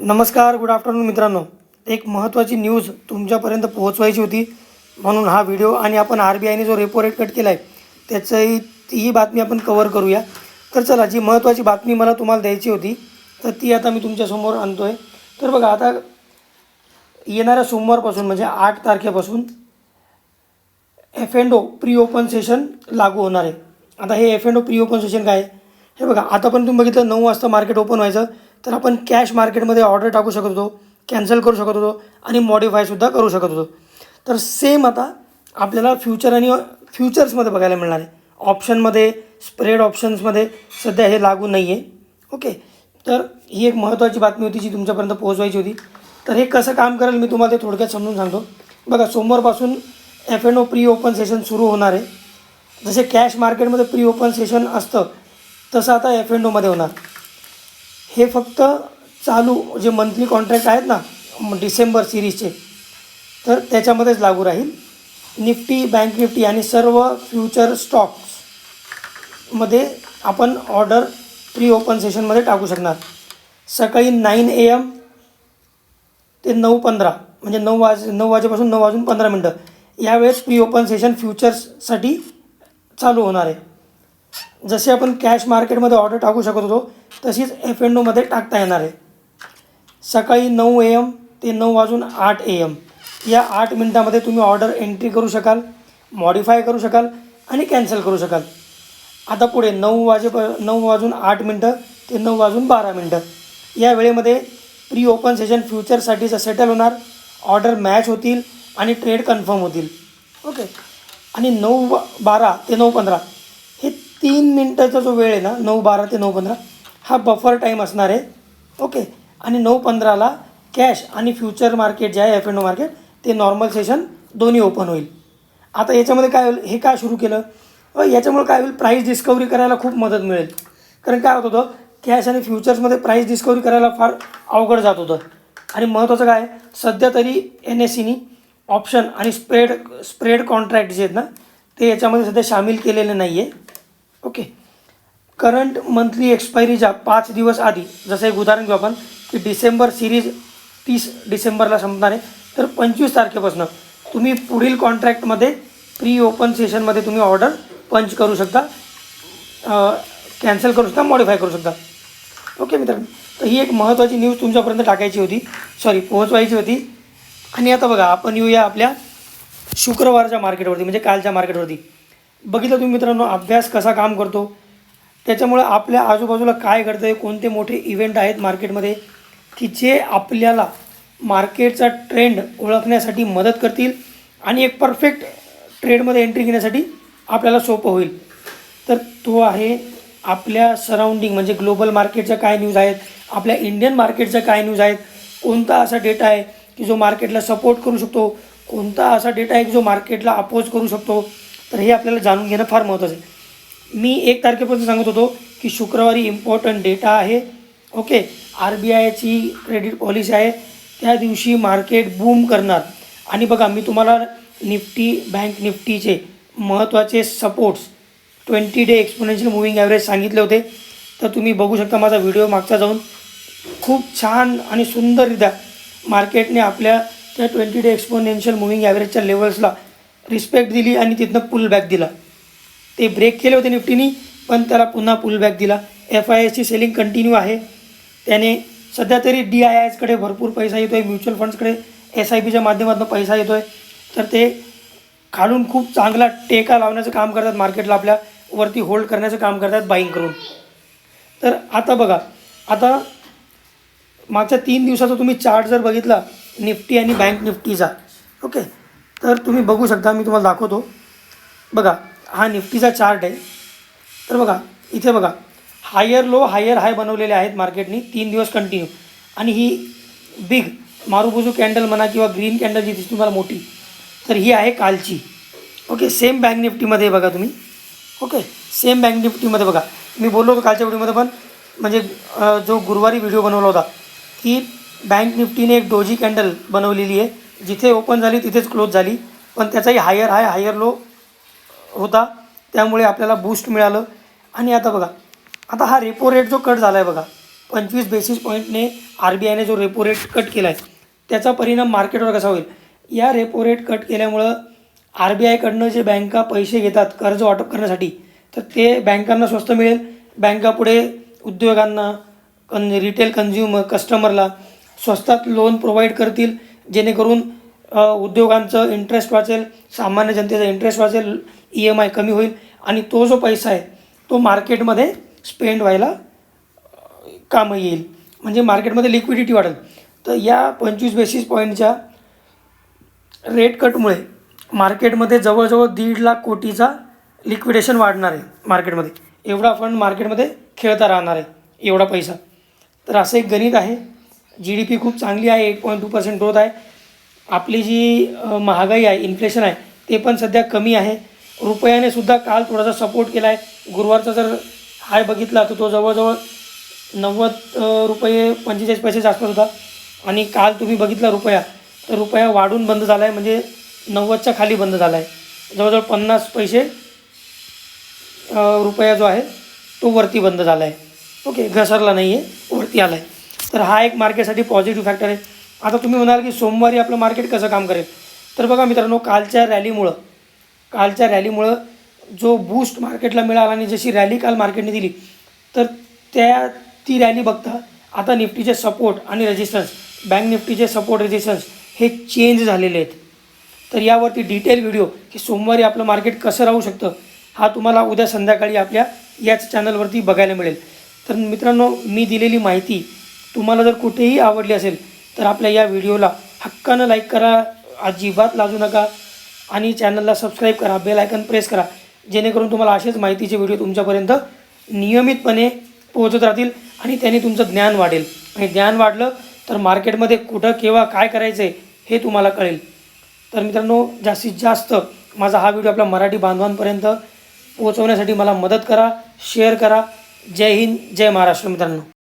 नमस्कार good afternoon मित्रांनो. एक महत्त्वाची न्यूज तुमच्यापर्यंत पोहोचवायची होती. म्हणून हा व्हिडिओ आणि आपण आर बी आयने जो रेपो रेट कट केला आहे त्याचंही तीही बातमी आपण कवर करूया. तर चला जी महत्त्वाची बातमी मला तुम्हाला द्यायची होती तर ती आता मी तुमच्यासमोर आणतो आहे तर बघा आता येणाऱ्या सोमवारपासून म्हणजे आठ तारखेपासून F and O pre open session लागू होणार आहे. आता हे F and O pre open session काय आहे? हे बघा आता पण तुम्ही बघितलं नऊ वाजता मार्केट ओपन व्हायचं. तर आपण कॅश मार्केटमध्ये ऑर्डर टाकू शकत होतो कॅन्सल करू शकत होतो आणि मॉडिफायसुद्धा करू शकत होतो. तर सेम आता आपल्याला फ्युचर आणि फ्युचर्समध्ये बघायला मिळणार आहे. ऑप्शनमध्ये स्प्रेड ऑप्शन्समध्ये सध्या हे लागू नाही आहे ओके तर ही एक महत्त्वाची बातमी होती जी तुमच्यापर्यंत पोहोचवायची होती. तर हे कसं काम करेल मी तुम्हाला ते थोडक्यात समजून सांगतो. बघा सोमवारपासून F and O pre open session सुरू होणार आहे. जसे कॅश मार्केटमध्ये प्री ओपन सेशन असतं तसं आता एफ एन ओमध्ये होणार. हे फक्त चालू जे मंथली कॉन्ट्रॅक्ट आहेत ना डिसेंबर सिरीजचे तर त्याच्यामध्येच लागू राहील. निफ्टी बँक निफ्टी आणि सर्व फ्युचर स्टॉक्समध्ये आपण ऑर्डर प्री ओपन सेशनमध्ये टाकू शकणार. सकाळी नाईन ए एम ते नऊ पंधरा म्हणजे नऊ वाज नऊ वाजेपासून नऊ वाजून पंधरा मिनटं. यावेळेस प्री ओपन सेशन फ्युचर्ससाठी चालू होणार आहे. जसे आपण कॅश मार्केटमध्ये ऑर्डर टाकू शकत होतो तशीच एफ एन ओमध्ये टाकता येणार आहे. सकाळी नऊ ए एम ते नऊ वाजून आठ ए एम या आठ मिनटामध्ये तुम्ही ऑर्डर एंट्री करू शकाल मॉडिफाय करू शकाल आणि कॅन्सल करू शकाल. आता पुढे नऊ वाजे नऊ वाजून आठ मिनटं ते नऊ वाजून बारा मिनटं. या वेळेमध्ये प्री ओपन सेशन फ्युचरसाठीचं सेटल होणार ऑर्डर मॅच होतील आणि ट्रेड कन्फर्म होतील. ओके आणि नऊ बारा ते नऊ पंधरा तीन मिनटाचा जो वेळ आहे ना नऊ बारा ते नऊ पंधरा हा बफर टाईम असणार आहे. ओके आणि नऊ पंधराला कॅश आणि फ्युचर मार्केट जे आहे एफ एन ओ मार्केट ते नॉर्मल सेशन दोन्ही ओपन होईल. आता याच्यामध्ये काय होईल हे का सुरू केलं? याच्यामुळे काय होईल प्राईस डिस्कवरी करायला खूप मदत मिळेल. कारण काय होत होतं कॅश आणि फ्युचर्समध्ये प्राईस डिस्कवरी करायला फार अवघड जात होतं. आणि महत्त्वाचं काय आहे, सध्या तरी एन एस सीनी ऑप्शन आणि स्प्रेड स्प्रेड कॉन्ट्रॅक्ट जे आहेत ना ते याच्यामध्ये सध्या सामील केलेले नाही आहे ओके. करंट मंथली एक्सपायरीच्या पाच दिवस आधी जसं एक उदाहरण घेऊ आपण की डिसेंबर सिरीज तीस डिसेंबरला संपणार आहे तर पंचवीस तारखेपासून तुम्ही पुढील कॉन्ट्रॅक्टमध्ये प्री ओपन सेशनमध्ये तुम्ही ऑर्डर पंच करू शकता कॅन्सल करू शकता मॉडिफाय करू शकता. ओके मित्रांनो तर ही एक महत्त्वाची न्यूज तुमच्यापर्यंत टाकायची होती. सॉरी पोहोचवायची होती. आणि आता बघा आपण येऊया आपल्या शुक्रवारच्या मार्केटवरती म्हणजे कालच्या मार्केटवरती. बघितलं तुम्ही मित्रांनो अभ्यास कसा काम करतो? त्याच्यामुळं आपल्या आजूबाजूला काय घडतं आहे कोणते मोठे इव्हेंट आहेत मार्केटमध्ये की जे आपल्याला मार्केटचा ट्रेंड ओळखण्यासाठी मदत करतील आणि एक परफेक्ट ट्रेडमध्ये एंट्री घेण्यासाठी आपल्याला सोपं होईल. तर तो आहे आपल्या सराउंडिंग म्हणजे ग्लोबल मार्केटच्या काय न्यूज आहेत आपल्या इंडियन मार्केटच्या काय न्यूज आहेत कोणता असा डेटा आहे की जो मार्केटला सपोर्ट करू शकतो कोणता असा डेटा आहे की जो मार्केटला अपोज करू शकतो तर हे आपल्याला जाणून घेणं फार महत्त्वाचं आहे. मी एक तारखेपासून सांगत होतो की शुक्रवारी इम्पॉर्टंट डेटा आहे. ओके आर बी आयची क्रेडिट पॉलिसी आहे. त्या दिवशी मार्केट बूम करणार. आणि बघा मी तुम्हाला निफ्टी बँक निफ्टीचे महत्त्वाचे supports twenty day exponential moving average सांगितले होते. तर तुम्ही बघू शकता माझा व्हिडिओ मागचा जाऊन. खूप छान आणि सुंदररित्या मार्केटने आपल्या त्या ट्वेंटी डे एक्सपोनेन्शियल मुव्हिंग ॲव्हरेजच्या लेवल्सला रिस्पेक्ट दिली आणि तिथनं पुल बॅक दिला. ते ब्रेक केले होते निफ्टीनी पण त्याला पुन्हा पुल बॅक दिला. एफ आय एसची सेलिंग कंटिन्यू आहे. त्याने सध्या तरी डी आय एसकडे भरपूर पैसा येतो आहे म्युच्युअल फंड्सकडे एस आय पीच्या माध्यमातून पैसा येतो आहे तर ते खालून खूप चांगला टेका लावण्याचं काम करतात मार्केटला आपल्या वरती होल्ड करण्याचं काम करतात बाईंग करून. तर आता बघा आता मागच्या तीन दिवसाचा तुम्ही चार्ट जर बघितला निफ्टी आणि बँक निफ्टीचा ओके तर तुम्ही बघू शकता मी तुम्हाला दाखवतो. बघा हा निफ्टीचा चार्ट आहे. तर बघा इथे बघा हायर लो हायर हाय बनवलेले आहेत मार्केटनी तीन दिवस कंटिन्यू आणि ही बिग मारुबुजू कॅन्डल म्हणा किंवा ग्रीन कॅन्डल जी दिसते तुम्हाला मोठी तर ही आहे कालची. ओके सेम बँक निफ्टीमध्ये बघा तुम्ही. ओके सेम बँक निफ्टीमध्ये बघा. मी बोललो होतो कालच्या व्हिडिओमध्ये पण म्हणजे जो गुरुवारी व्हिडिओ बनवला होता की बँक निफ्टीने एक डोजी कॅन्डल बनवलेली आहे. जिथे ओपन झाली तिथेच क्लोज झाली. पण त्याचाही हायर हाय हायर लो होता. त्यामुळे आपल्याला बूस्ट मिळालं. आणि आता बघा आता हा रेपो रेट जो कट झाला आहे बघा पंचवीस बेसिस पॉईंटने आर बी आयने जो रेपो रेट कट केला आहे त्याचा परिणाम मार्केटवर कसा होईल? या रेपो रेट कट केल्यामुळं आर बी आयकडनं जे बँका पैसे घेतात कर्ज वाटप करण्यासाठी तर ते बँकांना स्वस्त मिळेल. बँका पुढे उद्योगांना कन रिटेल कन्झ्युमर कस्टमरला स्वस्तात लोन प्रोव्हाइड करतील. जेणेकरून उद्योगांचं इंटरेस्ट वाचेल सामान्य जनतेचा इंटरेस्ट वाचेल ई एम आय कमी होईल आणि तो जो पैसा आहे तो मार्केटमध्ये स्पेंड व्हायला कामं येईल. म्हणजे मार्केटमध्ये लिक्विडिटी वाढेल. तर या पंचवीस बेसिस पॉईंटच्या रेट कटमुळे मार्केटमध्ये जवळजवळ दीड लाख कोटीचा लिक्विडेशन वाढणार आहे मार्केटमध्ये एवढा फंड मार्केटमध्ये खेळता राहणार आहे एवढा पैसा. तर असं एक गणित आहे. जी डी पी खूप चांगली आहे eight point two percent growth आहे. आपली जी महागाई आहे इन्फ्लेशन आहे ते पण सध्या कमी आहे. रुपयाने सुद्धा काल थोडासा सपोर्ट केला आहे गुरुवारचा जर हाय बघितला तर तो जवळजवळ नव्वद रुपये पंचेचाळीस पैसे आसपास होता. आणि काल तुम्ही बघितला रुपया तर रुपया वाढून बंद झाला आहे म्हणजे नव्वदच्या खाली बंद झाला आहे जवळजवळ पन्नास पैसे रुपया जो आहे तो वरती बंद झाला आहे ओके घसरला नाही आहे वरती आला आहे तर हा एक मार्केटसाठी पॉझिटिव्ह फॅक्टर आहे. आता तुम्ही म्हणाल की सोमवारी आपलं मार्केट कसं काम करेल? तर बघा मित्रांनो कालच्या रॅलीमुळं कालच्या रॅलीमुळं जो बूस्ट मार्केटला मिळाला आणि जशी रॅली काल मार्केटने दिली तर त्या ती रॅली बघता आता निफ्टीचे सपोर्ट आणि रेजिस्टन्स बँक निफ्टीचे सपोर्ट रेजिस्टन्स हे चेंज झालेले आहेत. तर यावरती डिटेल व्हिडिओ की सोमवारी आपलं मार्केट कसं राहू शकतं हा तुम्हाला उद्या संध्याकाळी आपल्या याच चॅनलवरती बघायला मिळेल. तर मित्रांनो मी दिलेली माहिती तुम्हाला जर कुठेही आवडली असेल तर आपल्या या व्हिडिओला हक्कानं लाईक करा अजिबात लाजू नका आणि चॅनलला सबस्क्राईब करा बेल आयकन प्रेस करा जेणेकरून तुम्हाला असेच माहितीचे व्हिडिओ तुमच्यापर्यंत नियमितपणे पोहोचत राहतील आणि त्याने तुमचं ज्ञान वाढेल. आणि ज्ञान वाढलं तर मार्केटमध्ये कुठं केव्हा काय करायचं आहे हे तुम्हाला कळेल. तर मित्रांनो जास्तीत जास्त माझा हा व्हिडिओ आपल्या मराठी बांधवांपर्यंत पोहोचवण्यासाठी मला मदत करा शेअर करा. जय हिंद जय महाराष्ट्र मित्रांनो.